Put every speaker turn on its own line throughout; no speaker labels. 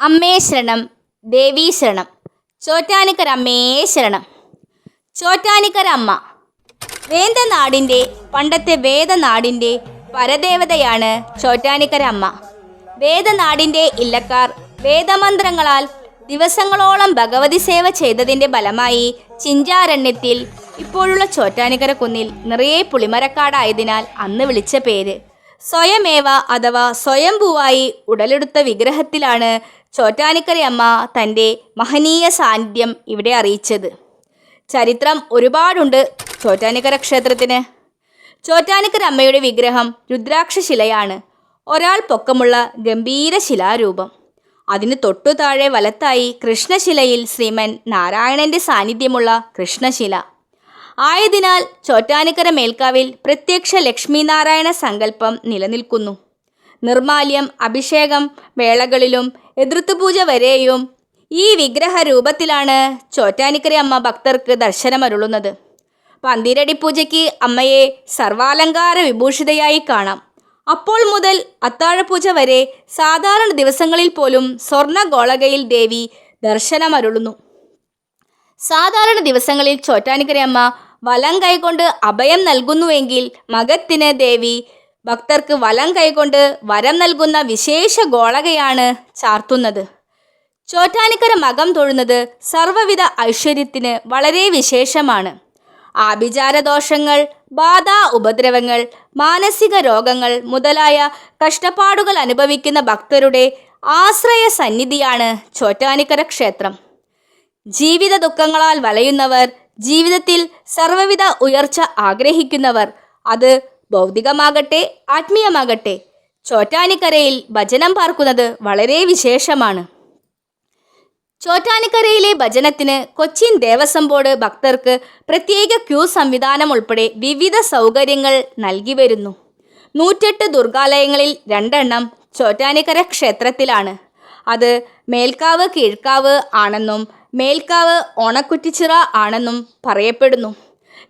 അമ്മേ ശരണം ദേവീ ശരണം. ചോറ്റാനിക്കര അമ്മേ ശരണം. ചോറ്റാനിക്കര അമ്മ വേദനാടിന്റെ പണ്ടത്തെ വേദനാടിന്റെ പരദേവതയാണ് ചോറ്റാനിക്കര അമ്മ. വേദനാടിന്റെ ഇല്ലക്കാർ വേദമന്ത്രങ്ങളാൽ ദിവസങ്ങളോളം ഭഗവതി സേവ ചെയ്തതിന്റെ ഫലമായി ചിഞ്ചാരണ്യത്തിൽ ഇപ്പോഴുള്ള ചോറ്റാനിക്കര കുന്നിൽ നിറയെ പുളിമരക്കാടായതിനാൽ അന്ന് വിളിച്ച പേര്. സ്വയമേവ അഥവാ സ്വയംഭൂവായി ഉടലെടുത്ത വിഗ്രഹത്തിലാണ് ചോറ്റാനിക്കരയമ്മ തന്റെ മഹനീയ സാന്നിധ്യം ഇവിടെ അറിയിച്ചത്. ചരിത്രം ഒരുപാടുണ്ട് ചോറ്റാനിക്കര ക്ഷേത്രത്തിന്. ചോറ്റാനിക്കര അമ്മയുടെ വിഗ്രഹം രുദ്രാക്ഷ ശിലയാണ് ഒരാൾ പൊക്കമുള്ള ഗംഭീര ശിലാരൂപം. അതിന് തൊട്ടു താഴെ വലത്തായി കൃഷ്ണശിലയിൽ ശ്രീമൻ നാരായണന്റെ സാന്നിധ്യമുള്ള കൃഷ്ണശില. ആയതിനാൽ ചോറ്റാനിക്കര മേൽക്കാവിൽ പ്രത്യക്ഷ ലക്ഷ്മീനാരായണ സങ്കല്പം നിലനിൽക്കുന്നു. നിർമാല്യം അഭിഷേകം വേളകളിലും എതിർത്തുപൂജ വരെയും ഈ വിഗ്രഹ രൂപത്തിലാണ് ചോറ്റാനിക്കര അമ്മ ഭക്തർക്ക് ദർശനമരുളുന്നത്. പന്തിരടി പൂജയ്ക്ക് അമ്മയെ സർവാലങ്കാര വിഭൂഷിതയായി കാണാം. അപ്പോൾ മുതൽ അത്താഴപൂജ വരെ സാധാരണ ദിവസങ്ങളിൽ പോലും സ്വർണ ഗോളകയിൽ ദേവി ദർശനമരുളുന്നു. സാധാരണ ദിവസങ്ങളിൽ ചോറ്റാനിക്കരയമ്മ വലം കൈകൊണ്ട് അഭയം നൽകുന്നുവെങ്കിൽ മകത്തിന് ദേവി ഭക്തർക്ക് വലം കൈകൊണ്ട് വരം നൽകുന്ന വിശേഷ ഗോളകയാണ് ചാർത്തുന്നത്. ചോറ്റാനിക്കര മകം തൊഴുന്നത് സർവവിധ ഐശ്വര്യത്തിന് വളരെ വിശേഷമാണ്. ആഭിചാരദോഷങ്ങൾ ബാധ ഉപദ്രവങ്ങൾ മാനസിക രോഗങ്ങൾ മുതലായ കഷ്ടപ്പാടുകൾ അനുഭവിക്കുന്ന ഭക്തരുടെ ആശ്രയ സന്നിധിയാണ് ചോറ്റാനിക്കര ക്ഷേത്രം. ജീവിത ദുഃഖങ്ങളാൽ വലയുന്നവർ ജീവിതത്തിൽ സർവവിധ ഉയർച്ച ആഗ്രഹിക്കുന്നവർ അത് ഭൗതികമാകട്ടെ ആത്മീയമാകട്ടെ ചോറ്റാനിക്കരയിൽ ഭജനം പാർക്കുന്നത് വളരെ വിശേഷമാണ്. ചോറ്റാനിക്കരയിലെ ഭജനത്തിന് കൊച്ചിൻ ദേവസ്വം ബോർഡ് ഭക്തർക്ക് പ്രത്യേക ക്യൂ സംവിധാനം ഉൾപ്പെടെ വിവിധ സൗകര്യങ്ങൾ നൽകി വരുന്നു. നൂറ്റെട്ട് ദുർഗാലയങ്ങളിൽ രണ്ടെണ്ണം ചോറ്റാനിക്കര ക്ഷേത്രത്തിലാണ്. അത് മേൽക്കാവ് കീഴ്ക്കാവ് ആണെന്നും മേൽക്കാവ് ഓണക്കുറ്റിച്ചിറ ആണെന്നും പറയപ്പെടുന്നു.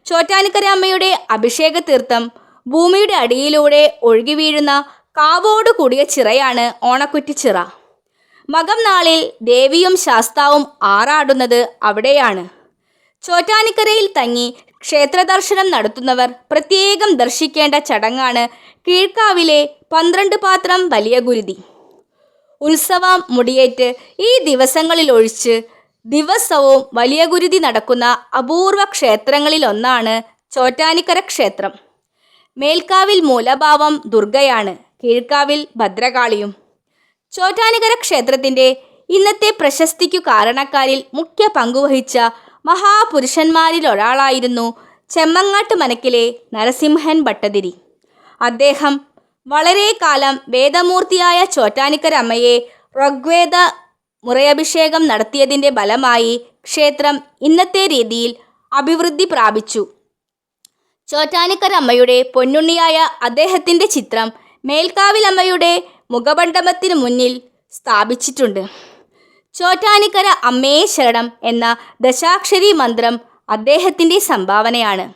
ചോറ്റാനിക്കര അമ്മയുടെ അഭിഷേക തീർത്ഥം ഭൂമിയുടെ അടിയിലൂടെ ഒഴുകി വീഴുന്ന കാവോട് കൂടിയ ചിറയാണ് ഓണക്കുറ്റിച്ചിറ മകം നാളിൽ ദേവിയും ശാസ്താവും ആറാടുന്നത് അവിടെയാണ്. ചോറ്റാനിക്കരയിൽ തങ്ങി ക്ഷേത്രദർശനം നടത്തുന്നവർ പ്രത്യേകം ദർശിക്കേണ്ട ചടങ്ങാണ് കീഴ്ക്കാവിലെ പന്ത്രണ്ട് പാത്രം വലിയ ഗുരുതി. ഉത്സവം മുടിയേറ്റ് ഈ ദിവസങ്ങളിൽ ഒഴിച്ച് ദിവസവും വലിയ ഗുരുതി നടക്കുന്ന അപൂർവ ക്ഷേത്രങ്ങളിലൊന്നാണ് ചോറ്റാനിക്കര ക്ഷേത്രം. മേൽക്കാവിൽ മൂലഭാവം ദുർഗയാണ് കീഴ്ക്കാവിൽ ഭദ്രകാളിയും. ചോറ്റാനിക്കര ക്ഷേത്രത്തിന്റെ ഇന്നത്തെ പ്രശസ്തിക്കു കാരണക്കാരിൽ മുഖ്യ പങ്കുവഹിച്ച മഹാപുരുഷന്മാരിൽ ഒരാളായിരുന്നു ചെമ്മങ്ങാട്ട് മനക്കിലെ നരസിംഹൻ ഭട്ടതിരി. അദ്ദേഹം വളരെ കാലം വേദമൂർത്തിയായ ചോറ്റാനിക്കരമ്മയെ ഋഗ്വേദ മുറയഭിഷേകം നടത്തിയതിന്റെ ഫലമായി ക്ഷേത്രം ഇന്നത്തെ രീതിയിൽ അഭിവൃദ്ധി പ്രാപിച്ചു. ചോറ്റാനിക്കര അമ്മയുടെ പൊന്നുണ്ണിയായ അദ്ദേഹത്തിന്റെ ചിത്രം മേൽക്കാവിലമ്മയുടെ മുഖമണ്ഡപത്തിന് മുന്നിൽ സ്ഥാപിച്ചിട്ടുണ്ട്. ചോറ്റാനിക്കര അമ്മയെ ശരണം എന്ന ദശാക്ഷരി മന്ത്രം അദ്ദേഹത്തിന്റെ സംഭാവനയാണ്.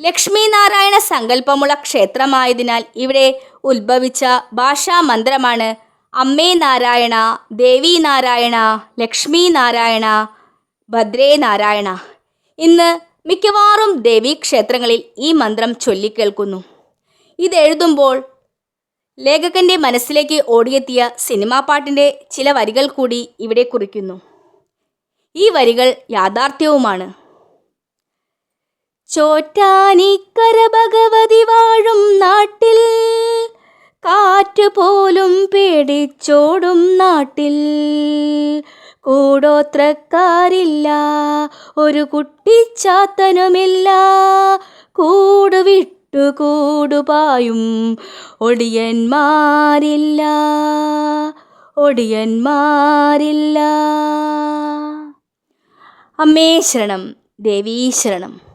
ലക്ഷ്മി നാരായണ സങ്കല്പമുള്ള ക്ഷേത്രമായതിനാൽ ഇവിടെ ഉത്ഭവിച്ച ഭാഷാ മന്ത്രമാണ് അമ്മേ നാരായണ ദേവി നാരായണ ലക്ഷ്മി നാരായണ ഭദ്രേ നാരായണ ഇന്ന് മിക്കവാറും ദേവീക്ഷേത്രങ്ങളിൽ ഈ മന്ത്രം ചൊല്ലിക്കേൾക്കുന്നു. ഇതെഴുതുമ്പോൾ ലേഖകന്റെ മനസ്സിലേക്ക് ഓടിയെത്തിയ സിനിമാ പാട്ടിന്റെ ചില വരികൾ കൂടി ഇവിടെ കുറിക്കുന്നു. ഈ വരികൾ യാഥാർത്ഥ്യവുമാണ്. ചോറ്റാനിക്കര ഭഗവതി വാഴും നാട്ടിൽ കാറ്റ് പോലും പേടിച്ചോടും നാട്ടിൽ കൂടോത്രക്കാരില്ല ഒരു കുട്ടിച്ചാത്തനുമില്ല കൂടു വിട്ടു കൂടുപായും ഒടിയന്മാരില്ല ഒടിയന്മാരില്ല. അമ്മേ ശരണം ദേവീ ശരണം.